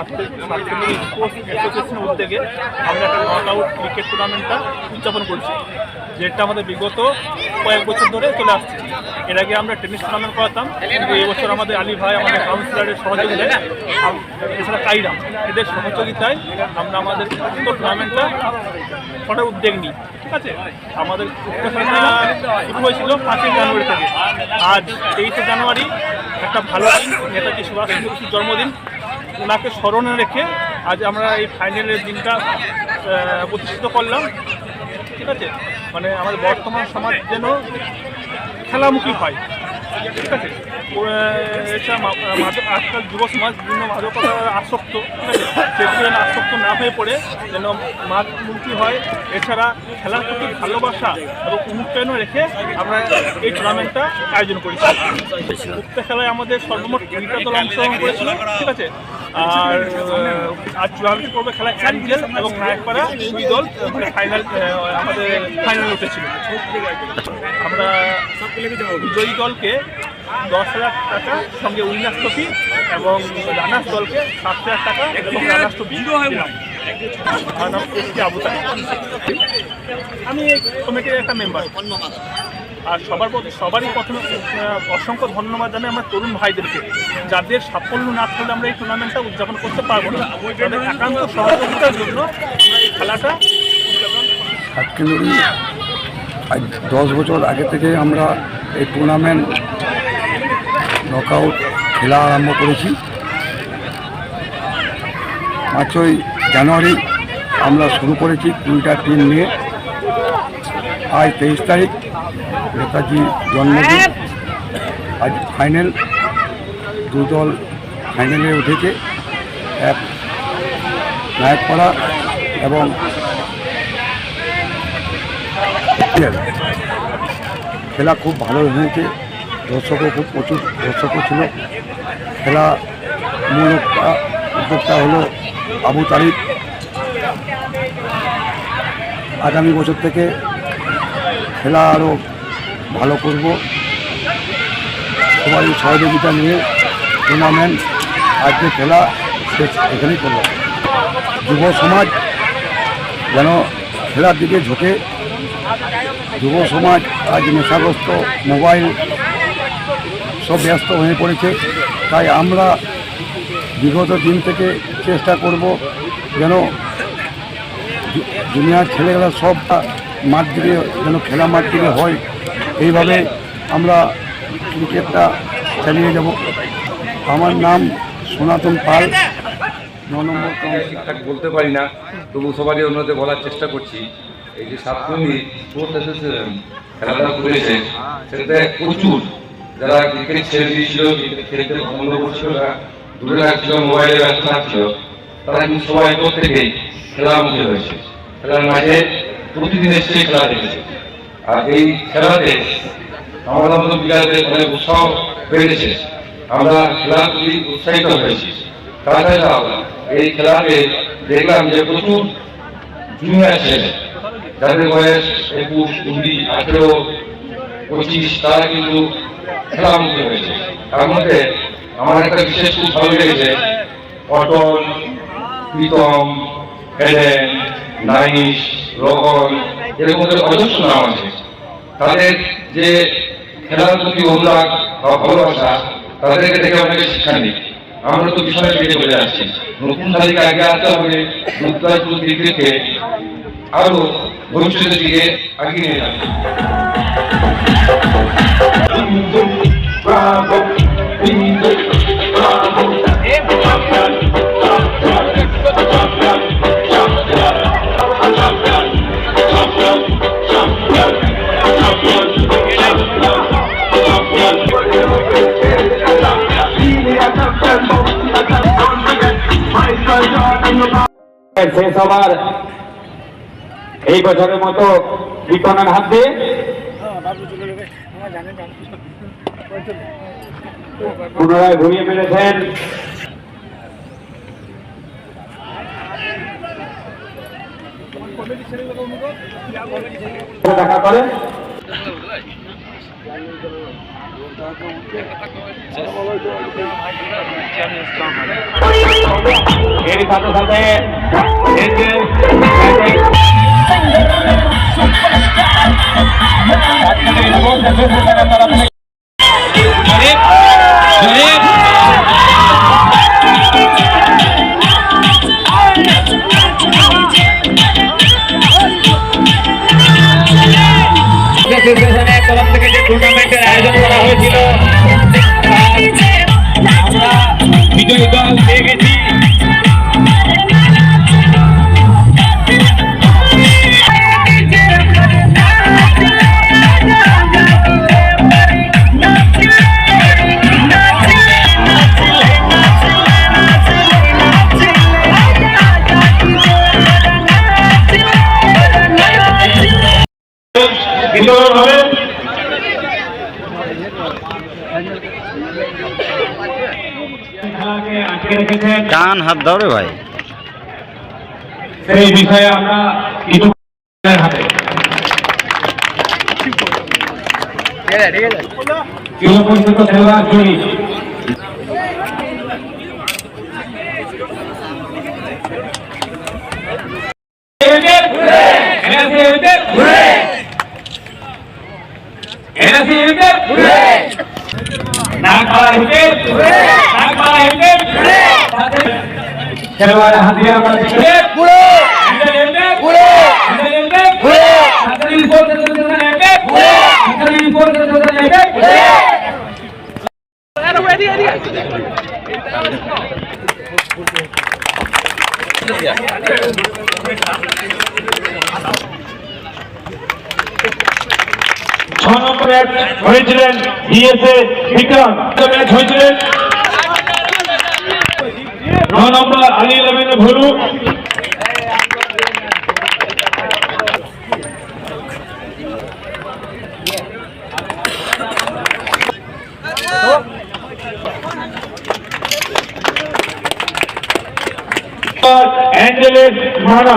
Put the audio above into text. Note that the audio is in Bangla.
স্পোর্টস অ্যাসোসিয়েশনের উদ্যোগে আমরা একটা নট আউট ক্রিকেট টুর্নামেন্টটা উদযাপন করছি, যেটা আমাদের বিগত কয়েক বছর ধরে চলে আসছে। এর আগে আমরা টেনিস টুর্নামেন্ট করাতাম, কিন্তু এবছর আমাদের আলী ভাই, আমাদের কাউন্সিলরের সহযোগিতায়, এছাড়া কাইরাম, এদের সহযোগিতায় আমরা আমাদের টুর্নামেন্টটা করার উদ্যোগ নিই, ঠিক আছে? আমাদের শুরু হয়েছিল পাঁচই জানুয়ারি থেকে। আজ তেইশে জানুয়ারি, একটা ভালো দিন, নেতাজি সুভাষচন্দ্র বসুর জন্মদিন। ওনাকে স্মরণে রেখে আজ আমরা এই ফাইনালের দিনটা প্রতিষ্ঠিত করলাম। ঠিক আছে? মানে আমাদের বর্তমান সমাজ যেন খেলামুখী হয়। ঠিক আছে? আজকাল যুব সমাজ বিভিন্ন মাদকতার আসক্ত। সেগুলো যেন আসক্ত না হয়ে পড়ে, যেন মাদমুক্তি হয়। এছাড়া খেলার প্রতি ভালোবাসা এবং অনুপ্রেরণা রেখে আমরা এই টুর্নামেন্টটা আয়োজন করেছি। উক্ত খেলায় আমাদের সর্বমোট তিনটা দল অংশগ্রহণ করেছিল। ঠিক আছে? আর আর চূড়ান্ত পর্বে খেলা অ্যাঞ্জেল এবং নায়কপাড়া দুই দল ফাইনাল আমাদের ফাইনালে উঠেছিল আমরা বিজয়ী দলকে দশ হাজার টাকা সঙ্গে উইনার্স ট্রফি এবং রানার্স দলকে সাত হাজার টাকা এবং রানার্স ট্রফি আমার নাম এস কে আবু আমি কমিটির একটা মেম্বার আর সবার সবারই প্রথমে অসংখ্য ধন্যবাদ জানাই আমরা তরুণ ভাইদেরকে, যাদের সাফল্য না থাকলে আমরা এই টুর্নামেন্টটা উদযাপন করতে পারব না। একান্ত সহযোগিতার জন্য আমরা এই খেলাটা আজ দশ বছর আগে থেকে আমরা এই টুর্নামেন্ট নকআউট খেলা আরম্ভ করেছি। পাঁচই জানুয়ারি আমরা শুরু করেছি কুড়িটা টিম নিয়ে। আজ তেইশ তারিখ নেতাজি জন্মদিন। আজ ফাইনাল দু দল ফাইনালে উঠেছে। এক নায়কপাড়া এবং খেল। খুব ভালো হয়েছে দর্শকও খুব প্রচুর দর্শকও ছিল। খেলা মূল উদ্যোক্তা- উদ্যোক্তা হলো আবু তারিক আগামী বছর থেকে খেলা আরও ভালো করব। সবাই সহযোগিতা নিয়ে টুর্নামেন্ট আজকে খেলা শেষ এখানেই করব। যুব সমাজ যেন খেলার দিকে ঝুঁকে। যুব সমাজ আজ নেশাগ্রস্ত, মোবাইল সব ব্যস্ত হয়ে পড়েছে। তাই আমরা বিগত দিন থেকে চেষ্টা করব যেন দুনিয়ার ছেলেগুলা সব মাঠ দিকে যেন খেলা মাঠ দিকে হয়, এইভাবে আমরা ক্রিকেটটা চালিয়ে যাব। আমার নাম সনাতন পাল। ন নম্বর ঠিকঠাক বলতে পারি না, তবু সবারই অন্যদের বলার চেষ্টা করছি। এই যে সাতকর্মী স্পোর্টস অ্যাসোসিয়েশন খেলাধুলা করেছে, সেটাতে প্রচুর যারা ক্রিকেট ছেড়ে দিয়েছিল ক্রিকেট খেলতে করছিল না, দূরে রাখছিল মোবাইলে ব্যস্ত থাকছিল, তারা কিন্তু সবাই প্রত্যেকেই খেলার মুখে হয়েছে খেলার মাঝে প্রতিদিন এসে খেলা দেখেছে। আর এই খেলাতে আমাদের মতো প্লেয়ারদের অনেক উৎসাহ বেড়েছে। আমরা খেলার প্রতি উৎসাহিত হয়েছি। তাছাড়া এই খেলাতে দেখলাম যে প্রচুর জুনিয়র ছেলে, যাদের বয়স একুশ, কুড়ি, আঠেরো, পঁচিশ, তারা কিন্তু খেলামুখী হয়েছে। তার মধ্যে আমার একটা বিশেষ খুব ভালো লেগেছে। অটল প্রীতম, হেলেন নাইশ রহন এরকম ওদের অজস্র নাম আছে। তাদের যে খেলার প্রতি অনুরাগ বা ভালোবাসা, তাদেরকে দেখে অনেকে শিক্ষা নিই। আমরা তো বিষয় পেয়ে চলে আসছি নতুন তালিকা আগে আসতে হবে নতুন দিকে আরও ভবিষ্যতের দিকে এগিয়ে নিয়ে যাবে। শেষ হবার এই বছরের মতো বিপণন হাত। দিয়ে পুনরায় ঘুরিয়ে মেরেছেন দেখা করেন। এর সাথে সাথে এই যে আজকের এই স্পোর্টস অ্যাসোসিয়েশনের তরফ থেকে অ্যাসোসিয়েশনের তরফ থেকে যে টুর্নামেন্টের আয়োজন করা হয়েছিল। আমরা বিজয়ী দল পেয়ে গেছি। বিতরণ হবে কান হাত দাও রে ভাই। সেই বিষয়ে আমরা কিছু হাতে। জয়ী ছ নম্বর ম্যাচ হয়েছিলেন ডিএসএ বিক্রম ম্যাচ হয়েছিলেন ন নম্বর আলী ইলেভেনে ভুলু অ্যাঞ্জেলেস মানা